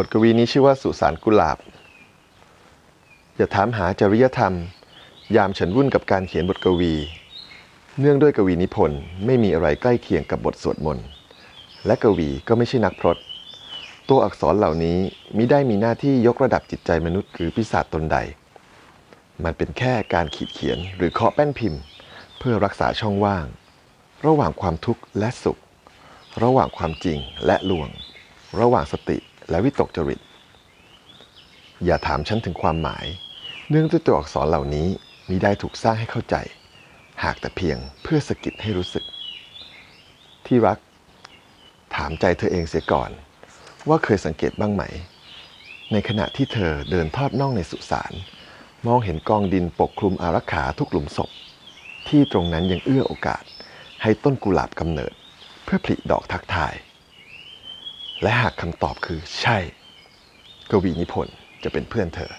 บทกวีนี้ชื่อว่าสุสานกุหลาบ อย่าถามหาจริยธรรม ยามฉันวุ่นกับการเขียนบทกวี เนื่องด้วยกวีนิพนธ์ไม่มีอะไรใกล้เคียงกับบทสวดมนต์และกวีก็ไม่ใช่นักพรตตัวอักษรเหล่านี้มิได้มีหน้าที่ยกระดับจิตใจมนุษย์หรือปีศาจตนใด มันเป็นแค่การขีดเขียนหรือเคาะแป้นพิมพ์ เพื่อรักษาช่องว่าง ระหว่างความทุกข์และสุข ระหว่างความจริงและลวง ระหว่างสติ และวิตกจริต อย่าถามฉันถึงความหมาย เนื่องด้วยตัวอักษรเหล่านี้มิได้ถูกสร้างให้เข้าใจ หากแต่เพียงเพื่อสะกิดให้รู้สึก ที่รัก ถามใจเธอเองเสียก่อน ว่าเคยสังเกตบ้างไหม ในขณะที่เธอเดินทอดน่องในสุสานมองเห็นกองดินปกคลุมอารักขาทุกหลุมศพ ที่ตรงนั้นยังเอื้อโอกาส ให้ต้นกุหลาบกำเนิด เพื่อผลิดอกทักทาย และหากคำตอบคือใช่ กวีนิพนธ์จะเป็นเพื่อนเธอ